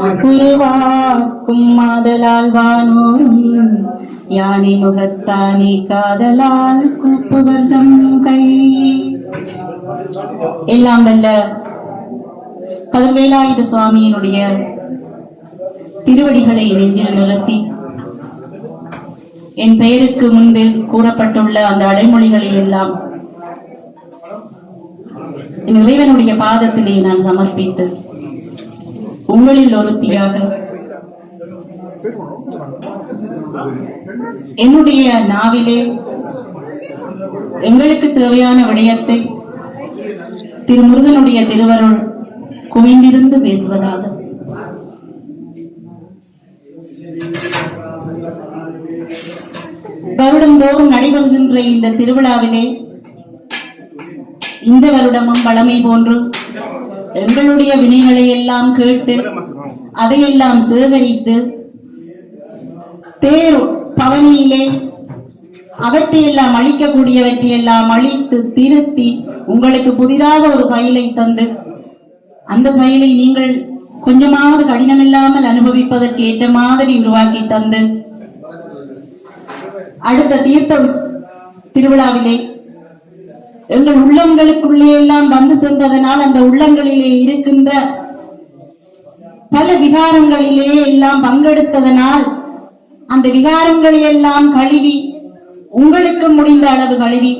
உருவாக்கும் மாதலால் வானோரும் யானை முகத்தானே காதலால் கூப்புவர்தம் கை. எல்லாம் வல்ல கதிர்வேலாயுத சுவாமியினுடைய திருவடிகளை நெஞ்சில் நிறுத்தி என் பெயருக்கு முன்பு கூறப்பட்டுள்ள அந்த அடைமொழிகளை எல்லாம் என் இறைவனுடைய பாதத்திலே நான் சமர்ப்பித்து உங்களில் ஒரு தியாக என்னுடைய நாவிலே எங்களுக்கு தேவையான விடயத்தை திருமுருகனுடைய திருவருள் குவிந்திருந்து பேசுவதாக. வருடந்தோறும் நடைபெறுகின்ற இந்த திருவிழாவிலே இந்த வருடமும் பழமை போன்று எங்களுடைய வினைகளை எல்லாம் கேட்டு அதையெல்லாம் சேகரித்து தேர் பவனியிலே அவற்றையெல்லாம் அழிக்கக்கூடியவற்றையெல்லாம் அழித்து திருத்தி உங்களுக்கு புதிதாக ஒரு பயிலை தந்து அந்த பயிலை நீங்கள் கொஞ்சமாவது கடினமில்லாமல் அனுபவிப்பதற்கு ஏற்ற மாதிரி உருவாக்கி தந்து அடுத்த தீர்த்த திருவிழாவிலே எங்கள் உள்ளங்களுக்குள்ளே எல்லாம் வந்து சென்றதனால் அந்த உள்ளங்களிலே இருக்கின்ற பல விகாரங்களிலே எல்லாம் பங்கெடுத்ததனால் அந்த விகாரங்களை எல்லாம் கழுவி உங்களுக்கு முடிந்த அளவு கழுவி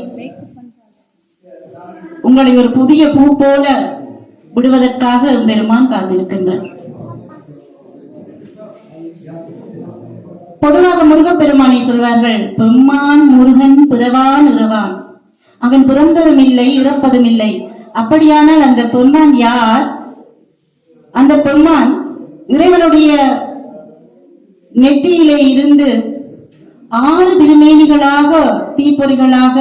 உங்களை ஒரு புதிய பூ போல விடுவதற்காக பெருமான் காத்திருக்கின்றார். பொதுவாக முருகப்பெருமானை சொல்வார்கள் பெம்மான் முருகன் பிறவான் இரவான் அவன் பிறந்ததும் இல்லை இறப்பதும் இல்லை அப்படியானால் அந்த பொன்மான் யார்? அந்த பொன்மான் இறைவனுடைய நெற்றியிலே இருந்து ஆறு திருமேனிகளாக தீப்பொறிகளாக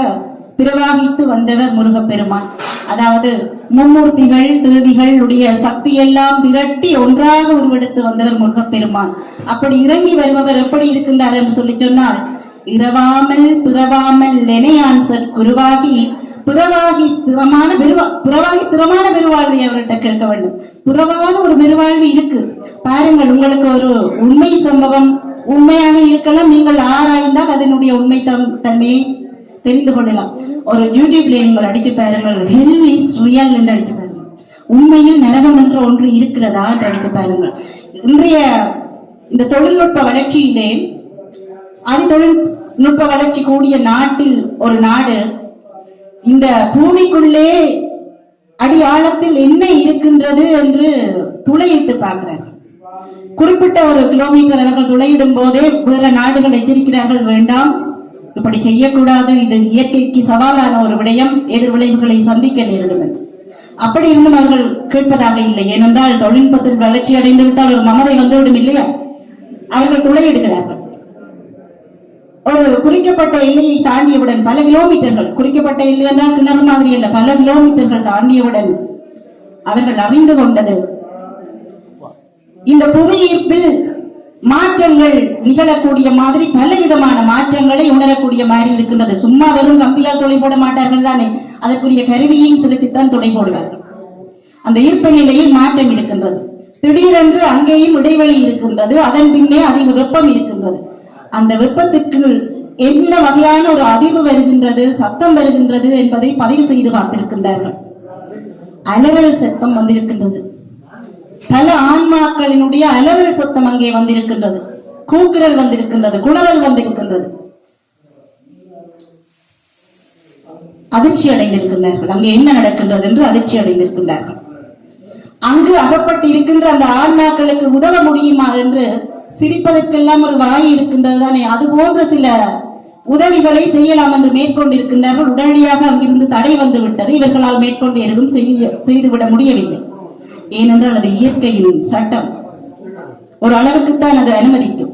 பிரவாகித்து வந்தவர் முருகப்பெருமான். அதாவது மும்மூர்த்திகள் தேவிகளுடைய சக்தி எல்லாம் திரட்டி ஒன்றாக உருவெடுத்து வந்தவர் முருகப்பெருமான். அப்படி இறங்கி வருபவர் எப்படி இருக்கின்றார் என்று சொல்லி சொன்னால் இரவாமல் பிறவாமல் நினையான் சற் குருவாகி பிறவாகி திறமான பெருவா பிறவாகி திறமான பெருவாழ்வை அவர்கிட்ட கேட்க வேண்டும். புறவாத ஒரு பெருவாழ்வு இருக்கு. பாருங்கள் உங்களுக்கு ஒரு உண்மை சம்பவம் உண்மையாக இருக்கலாம். நீங்கள் ஆராய்ந்தால் அதனுடைய உண்மை தம்- தன்மையை தெரிந்து கொள்ளலாம். ஒரு யூடியூப்ல நீங்கள் அடிச்சு பாருங்கள். ஹெல் இஸ் ரியல் என்று அடிச்சு பாருங்கள். உண்மையில் நரகம் என்ற ஒன்று இருக்கிறதா என்று அடிச்சு பாருங்கள். இன்றைய இந்த தொழில்நுட்ப வளர்ச்சியிலே அது தொழில்நுட்ப வளர்ச்சி கூடிய நாட்டில் ஒரு நாடு இந்த பூமிக்குள்ளே அடி ஆழத்தில் என்ன இருக்கின்றது என்று துளையிட்டு பார்க்கிறார்கள் குறிப்பிட்ட ஒரு கிலோமீட்டர் அவர்கள் துளையிடும் போதே வேற நாடுகள் எச்சரிக்கிறார்கள் வேண்டாம் இப்படி செய்யக்கூடாது இது இயற்கைக்கு சவாலான ஒரு விடயம் எதிர் விளைவுகளை சந்திக்க நேரிடும் என்று. அப்படி இருந்தும் அவர்கள் கேட்பதாக இல்லை ஏனென்றால் தொழில்நுட்பத்தில் வளர்ச்சி அடைந்து விட்டால் ஒரு மமதை வந்துவிடும் இல்லையா? அவர்கள் துளையிடுகிறார்கள். எடுக்கிறார்கள் குறிக்கப்பட்ட எல்லையை தாண்டியவுடன் பல கிலோமீட்டர்கள் குறிக்கப்பட்ட எல்லையெல்லாம் கிணறு மாதிரி அல்ல பல கிலோமீட்டர்கள் தாண்டியவுடன் அவர்கள் அறிந்து கொண்டது. இந்த புவியீர்ப்பில் மாற்றங்கள் நிகழக்கூடிய மாதிரி பல விதமான மாற்றங்களை உணரக்கூடிய மாதிரி இருக்கின்றது. சும்மா வெறும் கம்பியால் துளை போட மாட்டார்கள் தானே. அதற்குரிய கருவியையும் செலுத்தித்தான் துளை போடுவார்கள். அந்த ஈர்ப்பு நிலையில் மாற்றம் இருக்கின்றது. திடீரென்று அங்கேயும் இடைவெளி இருக்கின்றது. அதன் பின்னே அதிக வெப்பம் இருக்கின்றது. அந்த விருப்பத்திற்குள் என்ன வகையான ஒரு அதிர்வு வருகின்றது சத்தம் வருகின்றது என்பதை பதிவு செய்து பார்த்திருக்கின்றார்கள். அலறல் சத்தம் வந்திருக்கின்றது. பல ஆன்மாக்களினுடைய அலறல் சத்தம் அங்கே வந்திருக்கின்றது. கூக்குரல் வந்திருக்கின்றது குணரல் வந்திருக்கின்றது. அதிர்ச்சி அடைந்திருக்கின்றார்கள். அங்கே என்ன நடக்கின்றது என்று அதிர்ச்சி அடைந்திருக்கின்றார்கள். அங்கு அகப்பட்டு இருக்கின்ற அந்த ஆன்மாக்களுக்கு உதவ முடியுமா என்று சிரிப்பதற்கெல்லாம் ஒரு வாய் இருக்கின்றது தானே? அது போன்ற சில உதவிகளை செய்யலாம் என்று மேற்கொண்டிருக்கின்றார்கள் உடனடியாக அங்கிருந்து தடை வந்து விட்டது. இவர்களால் மேற்கொண்டு எதுவும் செய்துவிட முடியவில்லை. ஏனென்றால் அது இயற்கையின் சட்டம். ஒரு அளவுக்குத்தான் அது அனுமதிக்கும்.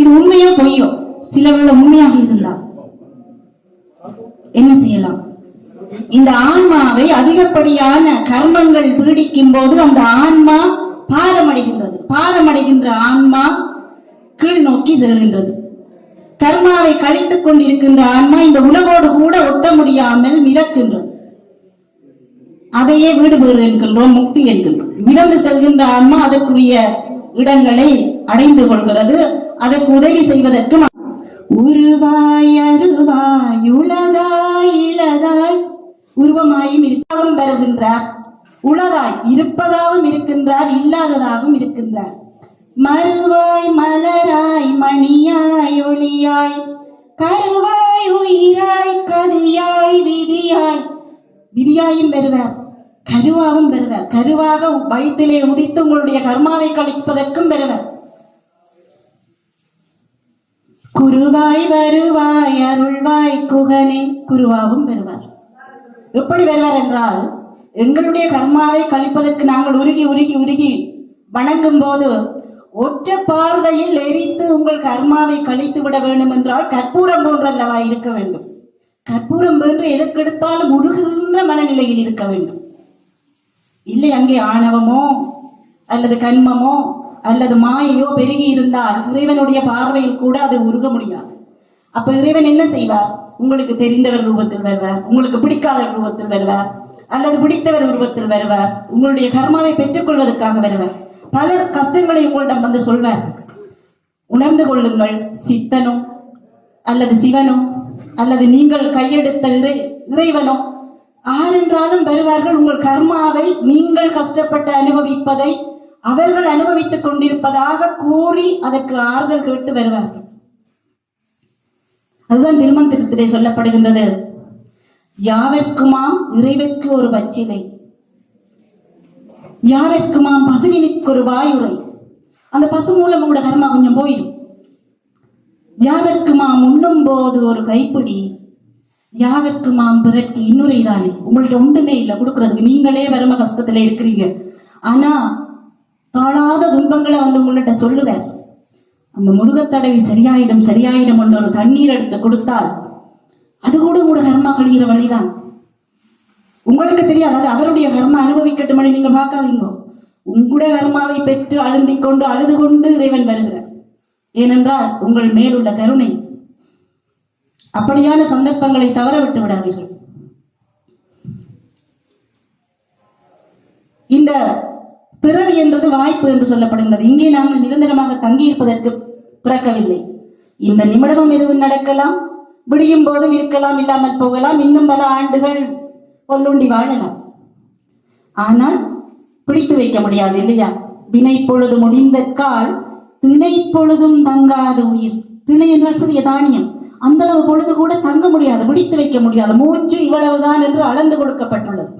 இது உண்மையோ பொய்யோ? சில வேளை உண்மையாக இருந்தால் என்ன செய்யலாம்? இந்த ஆன்மாவை அதிகப்படியான கர்மங்கள் பீடிக்கும் போது அந்த ஆன்மா பாரமடைகின்றது. பாரமடைகின்ற ஆன்மா கீழ் நோக்கி செல்கின்றது. கர்மாவை கழித்துக் கொண்டிருக்கின்ற ஆன்மா இந்த உலகோடு கூட ஒட்ட முடியாமல் மிதக்கின்றது. அதையே வீடுபேறு என்கின்றோம் முக்தி என்கின்றோம். மிதந்து செல்கின்ற ஆன்மா அதற்குரிய இடங்களை அடைந்து கொள்கிறது. அதற்கு உதவி செய்வதற்கு உருவாய் அருவாய் உளதாய் இளதாய் உருவமாயும் இருப்பதாகவும் பெறுகின்றார். உளதாய் இருப்பதாகவும் இருக்கின்றார் இல்லாததாகவும் இருக்கின்றார். மறுவாய் மலராய் மணியாய் ஒளியாய் கருவாய் உயிராய் கதியாய் விதியாய். விதியாயும் பெறுவார் கருவாவும் பெறுவார். கருவாக வயிற்றிலே உதித்து உங்களுடைய கர்மாவை கழிப்பதற்கும் பெறுவார். குருவாய் வருவாய் அருள்வாய் குகனே குருவாவும் பெறுவார். எப்படி வருவார் என்றால் எங்களுடைய கர்மாவை கழிப்பதற்கு நாங்கள் உருகி உருகி உருகி வணங்கும் போது ஒற்ற பார்வையில் எரித்து உங்கள் கர்மாவை கழித்து விட வேண்டும் என்றால் கற்பூரம் போன்றல்லவா இருக்க வேண்டும். கற்பூரம் போன்று எதற்கெடுத்தாலும் உருகுகின்ற மனநிலையில் இருக்க வேண்டும். இல்லை அங்கே ஆணவமோ அல்லது கண்மமோ அல்லது மாயையோ பெருகி இருந்தால் இறைவனுடைய பார்வையில் கூட அது உருக முடியாது. அப்ப இறைவன் என்ன செய்வார்? உங்களுக்கு தெரிந்தவர் ரூபத்தில் வருவார் உங்களுக்கு பிடிக்காத ரூபத்தில் வருவார். அல்லது பிடித்தவர் உருவத்தில் வருவார். உங்களுடைய கர்மாவை பெற்றுக் கொள்வதற்காக வருவார். பலர் கஷ்டங்களை உங்களிடம் வந்து சொல்வார். உணர்ந்து கொள்ளுங்கள். சித்தனும் அல்லது சிவனும் அல்லது நீங்கள் கையெடுத்த இறை இறைவனோ ஆரென்றாலும் வருவார்கள். உங்கள் கர்மாவை நீங்கள் கஷ்டப்பட்டு அனுபவிப்பதை அவர்கள் அனுபவித்துக் கொண்டிருப்பதாக கூறி அதற்கு ஆறுதல் கேட்டு வருவார்கள். அதுதான் திருமந்திரத்திலே சொல்லப்படுகின்றது. யாவர்க்குமாம் இறைவற்கு ஒரு பச்சிலை யாவர்க்குமாம் பசுவினுக்கு ஒரு வாயுரை அந்த பசு மூலம் கூட கர்மா கொஞ்சம் போயிடும் யாவர்க்குமாம் உண்ணும் போது ஒரு கைப்பிடி. யாவர்க்குமாம் பிறட்டி இன்னுரை தானே உங்கள்ட்ட ஒன்றுமே இல்லை. கொடுக்கறதுக்கு நீங்களே வரும கஷ்டத்துல இருக்கிறீங்க. ஆனா தாழாத துன்பங்களை வந்து உங்கள்கிட்ட சொல்லுவேன் அந்த முதுகத்தடவி சரியாயிடும் சரியாயிடும் என்று ஒரு தண்ணீர் எடுத்து கொடுத்தால் அது கூட உங்களோட கர்மா கழிகிற வழிதான். உங்களுக்கு தெரியாது அது அவருடைய கர்மா. அனுபவிக்கட்டும் நீங்க பார்க்காதீங்க. உங்களுடைய கர்மாவை பெற்று அழுந்திக் கொண்டு அழுது கொண்டு இறைவன் வருகிறார். ஏனென்றால் உங்கள் மேலுள்ள கருணை. அப்படியான சந்தர்ப்பங்களை தவற விட்டு விடாதீர்கள். இந்த பிறவி என்றது வாய்ப்பு என்று சொல்லப்படுகிறது இங்கே நாங்கள் நிரந்தரமாக தங்கியிருப்பதற்கு பிறக்கவில்லை. இந்த நிமிடமும் எதுவும் நடக்கலாம். விடியும் போதும் இருக்கலாம் இல்லாமல் போகலாம். இன்னும் பல ஆண்டுகள் கொல்லுண்டி வாழலாம். ஆனால் பிடித்து வைக்க முடியாது இல்லையா? வினை பொழுது முடிந்த கால் திணை பொழுதும் தங்காத உயிர். திணை என்றால் சிறிய தானியம். அந்த அளவு பொழுது கூட தங்க முடியாது பிடித்து வைக்க முடியாது. மூச்சு இவ்வளவுதான் என்று அளந்து கொடுக்கப்பட்டுள்ளது.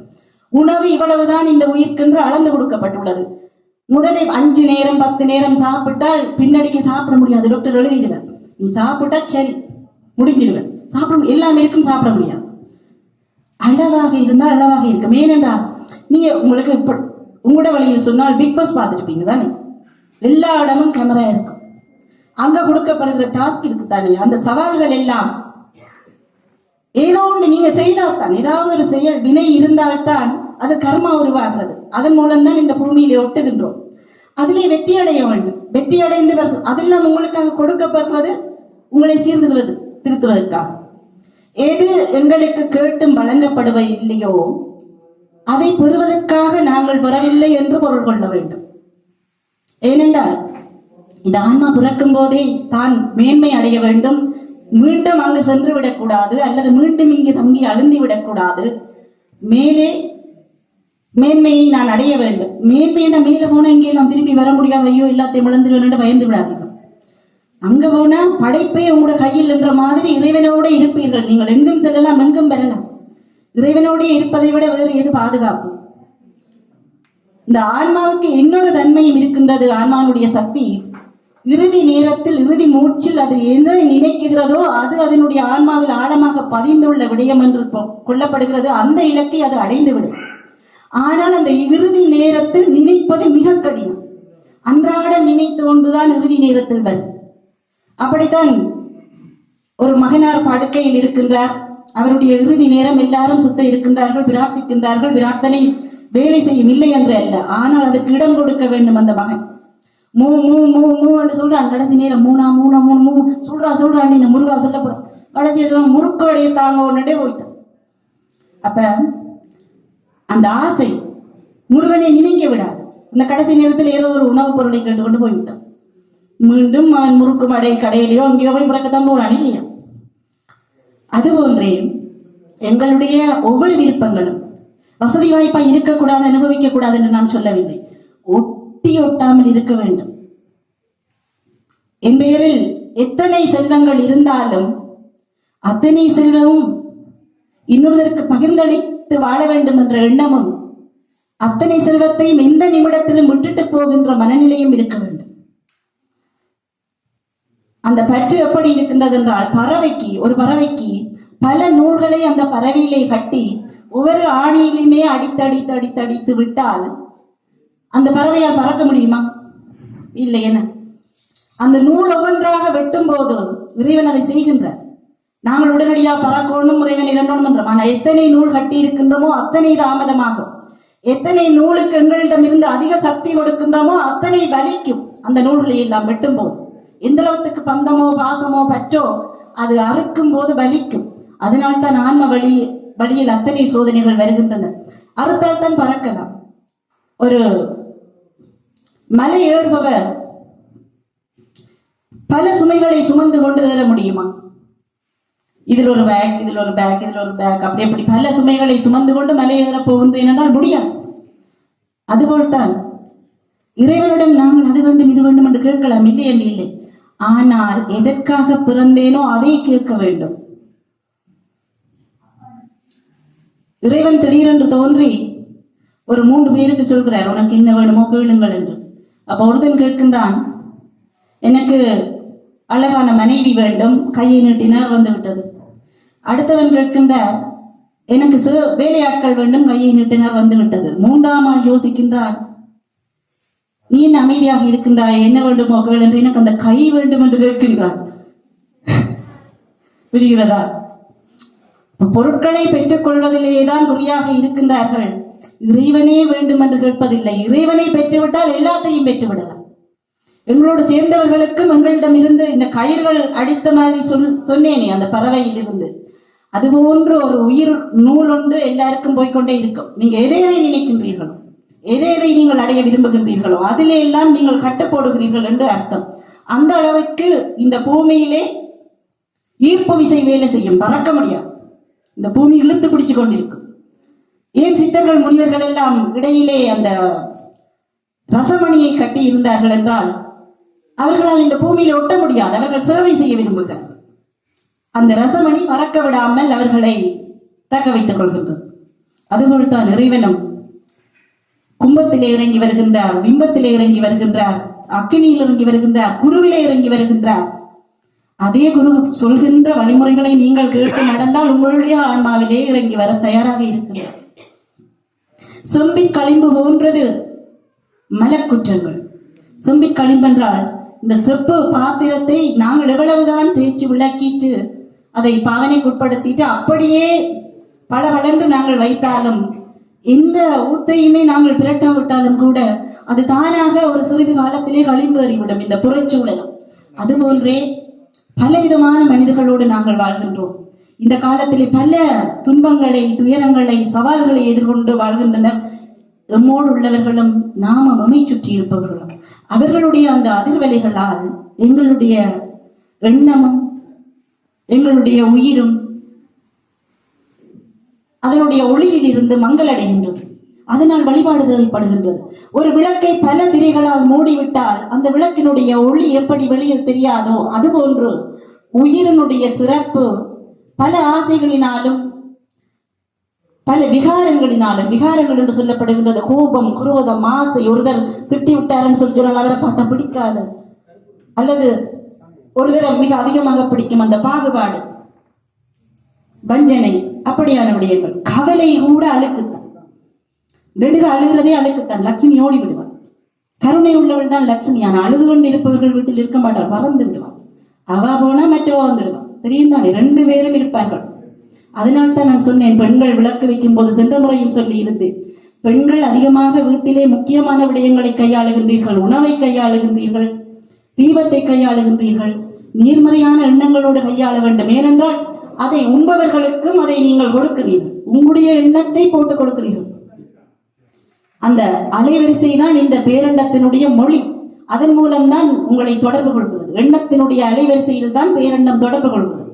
உணவு இவ்வளவுதான் இந்த உயிர்க்கென்று அளந்து கொடுக்கப்பட்டுள்ளது. முதலில் அஞ்சு நேரம் பத்து நேரம் சாப்பிட்டால் பின்னடிக்கு சாப்பிட முடியாது. டாக்டர் எழுதிடுவேன் நீ சாப்பிட்டா சரி முடிஞ்சிடுவேன் சாப்பிட எல்லாமே இருக்கும் சாப்பிட முடியாது. அளவாக இருந்தால் அளவாக இருக்கும் ஏனென்றா நீங்க உங்களுக்கு இப்ப உங்களோட வழியில் சொன்னால் பிக் பாஸ் பார்த்துருப்பீங்க தானே? எல்லா இடமும் கேமரா இருக்கும். அங்க கொடுக்கப்படுகிற டாஸ்க் இருக்கு தானே? அந்த சவால்கள் எல்லாம் ஏதோ ஒன்று நீங்க செய்தால்தான் ஏதாவது ஒரு செயல் வினை இருந்தால்தான் அது கர்மா உருவாகிறது. அதன் மூலம்தான் இந்த பூமியில ஒட்டுகின்றோம். அதிலே வெற்றி அடைய வேண்டும் வெற்றி அடைந்து அதெல்லாம் உங்களுக்காக கொடுக்கப்படுவது உங்களை சீர்திருவது திருத்துவதற்காக எது எங்களுக்கு கேட்டும் வழங்கப்படுவது இல்லையோ அதை பெறுவதற்காக நாங்கள் பெறவில்லை என்று பொருள் கொள்ள வேண்டும். ஏனென்றால் இந்த ஆன்மா பிறக்கும் போதே தான் மேன்மை அடைய வேண்டும். மீண்டும் அங்கு சென்று விடக்கூடாது அல்லது மீண்டும் இங்கு தங்கி அழுந்தி விடக்கூடாது. மேலே மேன்மையை நான் அடைய வேண்டும். மேன்மையின மேலே போனா இங்கே நான் திரும்பி வர முடியாது. ஐயோ எல்லாத்தையும் இழந்துருவேன் பயந்து விடாதீங்க அங்க போனா படைப்பே உங்களோட கையில் என்ற மாதிரி இறைவனோட இருப்பீர்கள். நீங்கள் எங்கும் செல்லலாம் எங்கும் பெறலாம். இறைவனோட இருப்பதை விட வேறு எது பாதுகாப்பு? இந்த ஆன்மாவுக்கு இன்னொரு தன்மையும் இருக்கின்றது ஆன்மாவுடைய சக்தி. இறுதி நேரத்தில் இறுதி மூச்சில் அது எதை நினைக்கிறதோ அது அதனுடைய ஆன்மாவில் ஆழமாக பதிந்துள்ள விடயம் என்று கொள்ளப்படுகிறது. அந்த இலக்கை அது அடைந்துவிடும். ஆனால் அந்த இறுதி நேரத்தில் நினைப்பது மிக கடினம். அன்றாட நினைத்து கொண்டுதான் இறுதி நேரத்தில் வரும். அப்படித்தான் ஒரு மகனார் படுக்கையில் இருக்கின்றார். அவருடைய இறுதி நேரம் எல்லாரும் சுத்த இருக்கின்றார்கள் பிரார்த்திக்கின்றார்கள். பிரார்த்தனை வேலை செய்யும் இல்லை என்று அல்ல. ஆனால் அதுக்கு இடம் கொடுக்க வேண்டும் அந்த மகன். மூ மூ மூ மூ என்று சொல்றான் கடைசி நேரம். மூணா மூணா மூணு மூ. சொல்றா சொல்றான் நீ முருகா சொல்ல போறோம் கடைசியில் சொல்ல முறுக்கோடைய தாங்க ஒன்னுட்டே போயிட்டான். அப்ப அந்த ஆசை முருகனை நினைக்க விடாது. அந்த கடைசி நேரத்தில் ஏதோ ஒரு உணவுப் பொருளை கேட்டுக்கொண்டு போய்விட்டான். மீண்டும் அவன் முறுக்கு மடை கடையிலையோ அங்கேயோ போய் பிறக்கத்தான் போறான் இல்லையா அதுபோன்றே எங்களுடைய ஒவ்வொரு விருப்பங்களும் வசதி வாய்ப்பா இருக்கக்கூடாது அனுபவிக்க கூடாது என்று நான் சொல்லவில்லை. ஒட்டி ஒட்டாமல் இருக்க வேண்டும். என் பெயரில் எத்தனை செல்வங்கள் இருந்தாலும் அத்தனை செல்வமும் இன்னொருவருக்கு பகிர்ந்தளித்து வாழ வேண்டும் என்ற எண்ணமும் அத்தனை செல்வத்தையும் எந்த நிமிடத்திலும் விட்டுட்டு போகின்ற மனநிலையும் இருக்க வேண்டும். அந்த பற்று எப்படி இருக்கின்றது என்றால் பறவைக்கு ஒரு பறவைக்கு பல நூல்களை அந்த பறவையிலே கட்டி ஒவ்வொரு ஆணியிலுமே அடித்து அடித்து அடித்து அடித்து விட்டால் அந்த பறவையால் பறக்க முடியுமா? இல்லை என்ன அந்த நூல் ஒவ்வொன்றாக வெட்டும் போது இறைவன் அதை செய்கின்றார். நாங்கள் உடனடியாக பறக்கணும் இறைவன் இரண்டோம் என்றோம் ஆனால் எத்தனை நூல் கட்டி இருக்கின்றோமோ அத்தனை தாமதமாகும் எத்தனை நூலுக்கு எங்களிடமிருந்து அதிக சக்தி கொடுக்கின்றோமோ அத்தனை வலிக்கும் அந்த நூல்களை எல்லாம் வெட்டும் போது எந்த அளவுக்கு பந்தமோ பாசமோ பற்றோ அது அறுக்கும் போது வலிக்கும். அதனால்தான் ஆன்ம வழி வழியில் அத்தனை சோதனைகள் வருகின்றன. அறுத்தால் தான் பறக்கலாம். ஒரு மலை ஏறுபவர் பல சுமைகளை சுமந்து கொண்டு ஏற முடியுமா? இதில் ஒரு பேக் இதில் ஒரு பேக் இதில் ஒரு பேக் அப்படி அப்படி பல சுமைகளை சுமந்து கொண்டு மலை ஏற போகின்றேன் என்றால் முடியாது. அதுபோல்தான் இறைவனிடம் நாங்கள் அது வேண்டும் இது வேண்டும் என்று கேட்கலாம். இல்லை என்று இல்லை. ஆனால் எதற்காக பிறந்தேனோ அதை கேட்க வேண்டும். இறைவன் திடீரென்று தோன்றி ஒரு மூன்று பேருக்கு சொல்கிறார் உனக்கு என்ன வேணுமோ கேளுங்கள் என்று. அப்ப ஒருத்தன் கேட்கின்றான் எனக்கு அழகான மனைவி வேண்டும் கையை நீட்டினார் வந்து விட்டது. அடுத்தவன் கேட்கின்றார் எனக்கு வேலையாட்கள் வேண்டும் கையை நீட்டினார் வந்து விட்டது. மூன்றாம் ஆள் யோசிக்கின்றான் நீ என்ன அமைதியாக இருக்கின்றாய்? என்ன வேண்டும் கேள் என்று எனக்கு அந்த கை வேண்டும் என்று கேட்கின்றான் புரிகிறதா பொருட்களை பெற்றுக் கொள்வதிலேதான் குறியாக இருக்கின்றார்கள். இறைவனே வேண்டும் என்று கேட்பதில்லை. இறைவனை பெற்றுவிட்டால் எல்லாத்தையும் பெற்றுவிடலாம். எங்களோடு சேர்ந்தவர்களுக்கும் எங்களிடம் இருந்து இந்த கயிர்கள் அடித்த மாதிரி சொல் சொன்னேனே அந்த பறவையில் இருந்து அது போன்று ஒரு உயிர் நூல் ஒன்று எல்லாருக்கும் போய்க்கொண்டே இருக்கும். நீங்க எதையை எதை நினைக்கின்றீர்களோ. எதை எதை நீங்கள் அடைய விரும்புகின்றீர்களோ அதிலே எல்லாம் நீங்கள் கட்டப்போடுகிறீர்கள் என்று அர்த்தம். அந்த அளவுக்கு இந்த பூமியிலே ஈர்ப்பு விசை வேலை செய்யும். பறக்க முடியாது. இந்த பூமி இழுத்து பிடிச்சு கொண்டிருக்கும். ஏன் சித்தர்கள் முனிவர்கள் எல்லாம் இடையிலே அந்த ரசமணியை கட்டி இருந்தார்கள் என்றால் அவர்களால் இந்த பூமியில் ஒட்ட முடியாது. அவர்கள் சேவை செய்ய விரும்புகிறார். அந்த ரசமணி பறக்க விடாமல் அவர்களை தக்க வைத்துக் கொள்கின்றது. அதுபோல் தான் இறைவனும் கும்பத்திலே இறங்கி வருகின்றார் பிம்பத்திலே இறங்கி வருகின்றார் அக்கினியில் இறங்கி வருகின்றார் குருவிலே இறங்கி வருகின்றார் அதே குரு சொல்கின்ற வழிமுறைகளை நீங்கள் கேட்டு நடந்தால் உங்களுடைய ஆன்மாவிலே இறங்கி வர தயாராக இருக்கின்றார். செம்பின் களிம்பு போன்றது மலக்குற்றங்கள். செம்பின் களிம்பென்றால் இந்த செப்பு பாத்திரத்தை நாங்கள் எவ்வளவுதான் தேய்ச்சி விளக்கிட்டு அதை பாவனைக்குட்படுத்திட்டு அப்படியே பல வளர்ந்து நாங்கள் வைத்தாலும் எந்த ஊத்தையுமே நாங்கள் திரட்டாவிட்டாலும் கூட அது தானாக ஒரு சிறிது காலத்திலே களிம்பு அறிவிடும் இந்த புறச்சூழலும் அதுபோன்றே பலவிதமான மனிதர்களோடு நாங்கள் வாழ்கின்றோம். இந்த காலத்திலே பல துன்பங்களை துயரங்களை சவால்களை எதிர்கொண்டு வாழ்கின்றனர். எம்மோடு உள்ளவர்களும் நாம மமை சுற்றி இருப்பவர்களும். அவர்களுடைய அந்த அதிர்வலைகளால் எங்களுடைய எண்ணமும் எங்களுடைய உயிரும் அதனுடைய ஒளியில் இருந்து மங்களடைகின்றது. அதனால் வழிபாடு தேவைப்படுகின்றது ஒரு விளக்கை பல திரைகளால் மூடிவிட்டால் அந்த விளக்கினுடைய ஒளி எப்படி வெளியில் தெரியாதோ அதுபோன்று உயிரினுடைய சிறப்பு பல ஆசைகளினாலும் பல விகாரங்களினாலும் விகாரங்கள் என்று சொல்லப்படுகின்றது. கோபம் குரோதம் ஆசை ஒருதர் திட்டி விட்டாருன்னு சொல்லி சொன்னால் அவரை பார்த்தா பிடிக்காது. அல்லது ஒரு தரம் மிக அதிகமாக பிடிக்கும் அந்த பாகுபாடு. வஞ்சனை. அப்படியான விடயங்கள் கவலை கூட அழுக்குத்தான். நெடுக அழுகிறதே அழுக்குத்தான். லட்சுமி ஓடி விடுவார் கருணை உள்ளவள் தான் லட்சுமி. ஆனால் அழுது கொண்டு இருப்பவர்கள் வீட்டில் இருக்க மாட்டார் பறந்து விடுவார் அவா போனா மற்றவா வந்துடுவான் தெரியும் தானே? ரெண்டு பேரும் இருப்பார்கள். அதனால் தான் நான் சொன்னேன் பெண்கள் விளக்கு வைக்கும் போது சென்ற முறையும் சொல்லி இருந்தேன். பெண்கள் அதிகமாக வீட்டிலே முக்கியமான விடயங்களை கையாளுகின்றீர்கள் உணவை கையாளுகின்றீர்கள் தீபத்தை கையாளுகின்றீர்கள் நீர்மறையான எண்ணங்களோடு கையாள வேண்டும். ஏனென்றால் அதை உண்பவர்களுக்கும் அதை நீங்கள் கொடுக்கிறீர்கள். உங்களுடைய எண்ணத்தை போட்டு கொடுக்கிறீர்கள். அந்த அலைவரிசை தான் இந்த பேரண்டத்தினுடைய மொழி. அதன் மூலம்தான் உங்களை தொடர்பு கொள்கிறது. எண்ணத்தினுடைய அலைவரிசையில் தான் பேரண்டம் தொடர்பு கொள்கிறது.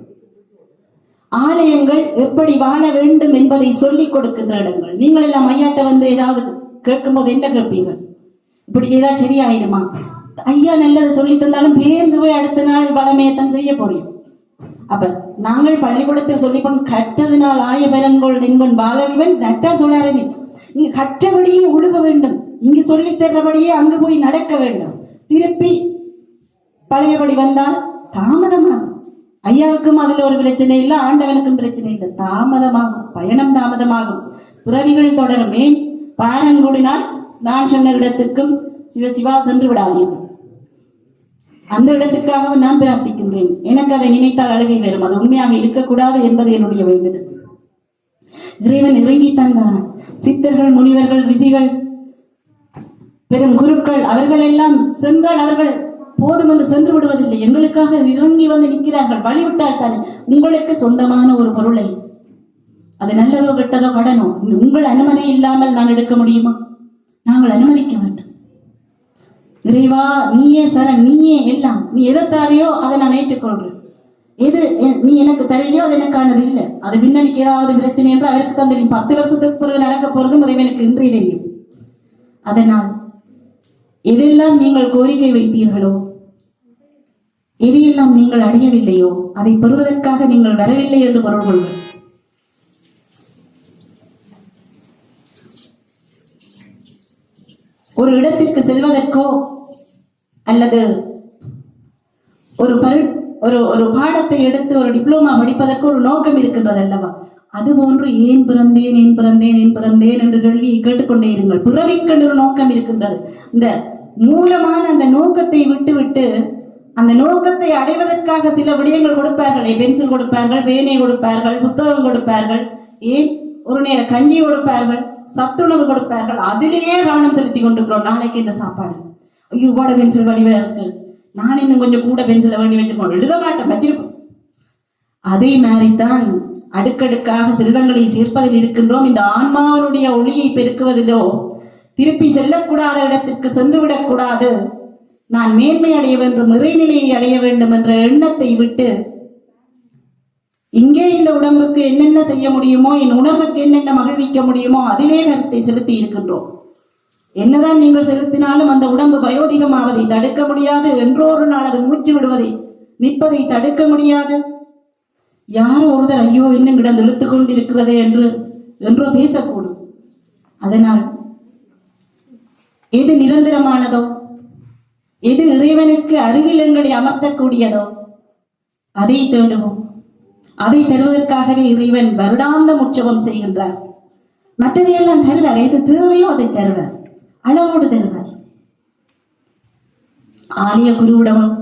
ஆலயங்கள் எப்படி வாழ வேண்டும் என்பதை சொல்லிக் கொடுக்கின்ற இடங்கள். நீங்கள் எல்லாம் ஐயாட்ட வந்து ஏதாவது கேட்கும்போது என்ன கேட்பீர்கள்? இப்படி ஏதாவது சரியாயிடுமா? ஐயா நல்லதை சொல்லி தந்தாலும் பேர்ந்து போய் அடுத்த நாள் வளமையத்தான் செய்ய போறீங்க அப்ப நாங்கள் பள்ளிக்கூடத்தில் சொல்லிப்போம் கற்றதினால் ஆய பெறன்கொள் நின்பன் பாலனிவன் நற்ற துளாரணி நீங்க கற்றபடியே ஒழுக வேண்டும். இங்கு சொல்லித் தர்றபடியே அங்கு போய் நடக்க வேண்டும். திருப்பி பழையபடி வந்தால் தாமதமாகும். ஐயாவுக்கும் அதுல ஒரு பிரச்சனை இல்லை ஆண்டவனுக்கும் பிரச்சனை இல்லை. தாமதமாகும். பயணம் தாமதமாகும். துறவிகள் தொடருமே. ஏன் பாரங்கூடினால் நான் சொன்ன இடத்துக்கும் சிவ சிவா சென்று விடாதீர்கள். அந்த இடத்திற்காகவும் நான் பிரார்த்திக்கின்றேன். எனக்கு அதை நினைத்தால் அழுகை வரும் அது உண்மையாக இருக்கக்கூடாது என்பது என்னுடைய வேண்டுதல். இறைவன் இறங்கித்தான் தந்தான் சித்தர்கள் முனிவர்கள் ரிஷிகள் பெரும் குருக்கள் அவர்கள் எல்லாம் சென்றால் அவர்கள் போதும் என்று சென்று விடுவதில்லை. எங்களுக்காக இறங்கி வந்து நிற்கிறார்கள். வழிவிட்டால் தானே. உங்களுக்கு சொந்தமான ஒரு பொருளை. அது நல்லதோ கெட்டதோ கடனோ. உங்கள் அனுமதி இல்லாமல் நான் எடுக்க முடியுமா? நாங்கள் அனுமதிக்க வேண்டும். இறைவா நீயே சரண் நீயே எல்லாம். நீ எதை தாரியோ அதை நான் ஏற்றுக்கொள்றேன் எது நீ எனக்கு தரையிலையோ அது எனக்கானது இல்லை. அது பின்னணிக்கு ஏதாவது பிரச்சனை என்று அவருக்கு தான் தெரியும். பத்து வருஷத்துக்கு பிறகு நடக்க போறதும் இறைவனுக்கு இன்றி தெரியும். அதனால் எதெல்லாம் நீங்கள் கோரிக்கை வைத்தீர்களோ எதையெல்லாம் நீங்கள் அடையவில்லையோ அதை பெறுவதற்காக நீங்கள் வரவில்லை என்று பொருள் கொள்வது ஒரு இடத்திற்கு செல்வதற்கோ அல்லது ஒரு பரு ஒரு ஒரு பாடத்தை எடுத்து ஒரு டிப்ளமா படிப்பதற்கு ஒரு நோக்கம் இருக்கின்றது அல்லவா அதுபோன்று ஏன் பிறந்தேன் ஏன் பிறந்தேன் ஏன் பிறந்தேன் என்று கேள்வியை கேட்டுக்கொண்டே இருங்கள். பிறவிக்கென்று ஒரு நோக்கம் இருக்கின்றது. இந்த மூலமான அந்த நோக்கத்தை விட்டுவிட்டு அந்த நோக்கத்தை அடைவதற்காக சில விடயங்கள் கொடுப்பார்களே. பென்சில் கொடுப்பார்கள் பேனை கொடுப்பார்கள் புத்தகம் கொடுப்பார்கள் ஏன் ஒரு நேர கஞ்சி கொடுப்பார்கள் சத்துணவு கொடுப்பார்கள். அதிலேயே கவனம் செலுத்தி கொண்டிருக்கிறோம் நாளைக்கு என்ன சாப்பாடு? ஐயோ கூட பென்சில் வடிவா இருக்கு. நான் இன்னும் கொஞ்சம் கூட பென்சிலை வேண்டி வச்சிருக்கோம் எழுத மாட்டேன் வச்சிருப்போம் அதே மாதிரிதான் அடுக்கடுக்காக செல்வங்களை சேர்ப்பதில் இருக்கின்றோம். இந்த ஆன்மாவனுடைய ஒளியை பெருக்குவதிலோ திருப்பி செல்லக்கூடாத இடத்திற்கு சென்றுவிடக்கூடாது நான் மேன்மை அடைய வேண்டும் இறைநிலையை அடைய வேண்டும் என்ற எண்ணத்தை விட்டு இங்கே இந்த உடம்புக்கு என்னென்ன செய்ய முடியுமோ என் உணர்வுக்கு என்னென்ன மகிழ்விக்க முடியுமோ அதிலே கருத்தை செலுத்தி இருக்கின்றோம். என்னதான் நீங்கள் செலுத்தினாலும் அந்த உடம்பு வயோதிகமாவதை தடுக்க முடியாது. என்றோ ஒரு நாள் அது மூச்சு விடுவதை நிற்பதை தடுக்க முடியாது. யார் ஒருதர் ஐயோ இன்னும் கிடந்து இழுத்து கொண்டிருக்கிறதே என்று என்றோ பேசக்கூடும். அதனால் எது நிரந்தரமானதோ எது இறைவனுக்கு அருகில் எங்களை அமர்த்தக்கூடியதோ அதை தேடுவோம். அதை தருவதற்காகவே இறைவன் வருடாந்த உற்சவம் செய்கின்றார். மற்றவையெல்லாம் தருவார். எது தேவையோ அதை தருவார். அளவோடு தருவார். ஆலய குருவிடமும்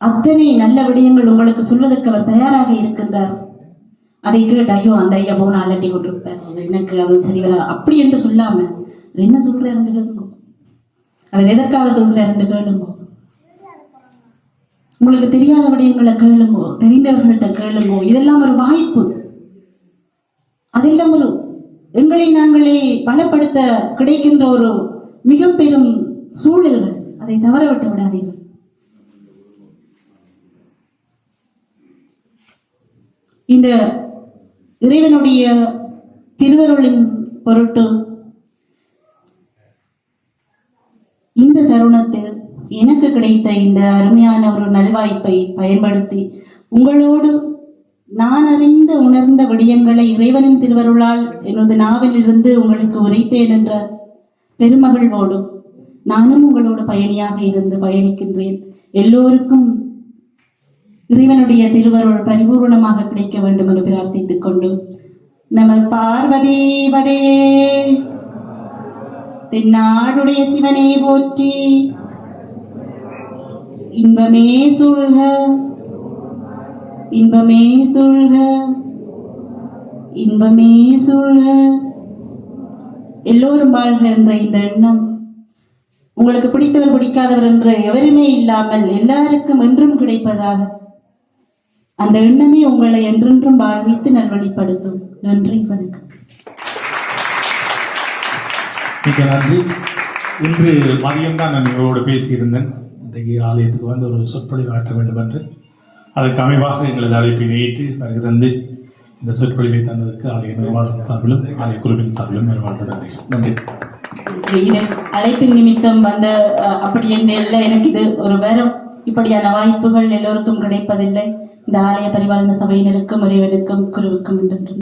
அத்தனை நல்ல விடயங்கள் உங்களுக்கு சொல்வதற்கு அவர் தயாராக இருக்கின்றார். அதை கேட்டு ஐயோ அந்த ஐயா போன அலட்டி கொண்டிருப்பார். எனக்கு அது சரி வர அப்படி என்று சொல்லாம என்ன சொல்றாருன்னு கேளுங்க. அவர் எதற்காக சொல்றாருன்னு கேளுங்க. உங்களுக்கு தெரியாத விடயங்களை கேளுங்கோ தெரிந்தவர்கள்ட்ட கேளுங்கோ. இதெல்லாம் ஒரு வாய்ப்பு. அதெல்லாம் ஒரு எங்களை நாங்களே பலப்படுத்த கிடைக்கின்ற ஒரு மிக பெரும் சூழல்கள். அதை தவற விட்டு விடாதீர்கள். இந்த இறைவனுடைய திருவருளின் பொருட்டு இந்த தருணத்தில் எனக்கு கிடைத்த இந்த அருமையான ஒரு நல்வாய்ப்பை பயன்படுத்தி உங்களோடு நான் அறிந்த உணர்ந்த விடயங்களை இறைவனின் திருவருளால் எனது நாவலிலிருந்து உங்களுக்கு உரைத்தேன் என்ற பெருமகிழ்வோடு நானும் உங்களோடு பயணியாக இருந்து பயணிக்கின்றேன். எல்லோருக்கும் இறைவனுடைய திருவருள் பரிபூர்ணமாக கிடைக்க வேண்டும் என்று பிரார்த்தித்துக் கொண்டு நம பார்வதி பதே தென்னாடுடைய சிவனை போற்றி இன்பமே சூழ்க. இன்பமே சூழ்க. இன்பமே சூழ்க. எல்லோரும் வாழ்க என்ற இந்த எண்ணம் உங்களுக்கு பிடித்தவர் பிடிக்காதவர் என்ற எவருமே இல்லாமல் எல்லாருக்கும் என்றும் கிடைப்பதாக. அந்த எண்ணமே உங்களை என்றென்றும் வாழ்வித்து நல்வழிப்படுத்தும். நன்றி வணக்கம். மிக நன்றி. இன்று மதியம்தான் நான் இவரோடு பேசியிருந்தேன். இன்றைக்கு ஆலயத்துக்கு வந்து ஒரு சொற்பொழிவு ஆற்ற வேண்டும் என்று. அதற்கு அமைவாக எங்களது அழைப்பை ஏற்று வருகை தந்து இந்த சொற்பொழிவை தந்ததற்கு ஆலய நிர்வாகம் சார்பிலும் ஆலய குழுவின் சார்பிலும் நன்றி. நன்றி. அழைப்பின் நிமித்தம் வந்த அஹ், அப்படி என்ன எனக்கு இது ஒரு வேற இப்படியான வாய்ப்புகள் எல்லோருக்கும் கிடைப்பதில்லை. இந்த ஆலய பரிபாலன சபையினருக்கும் இறைவனுக்கும் குருவுக்கும் என்று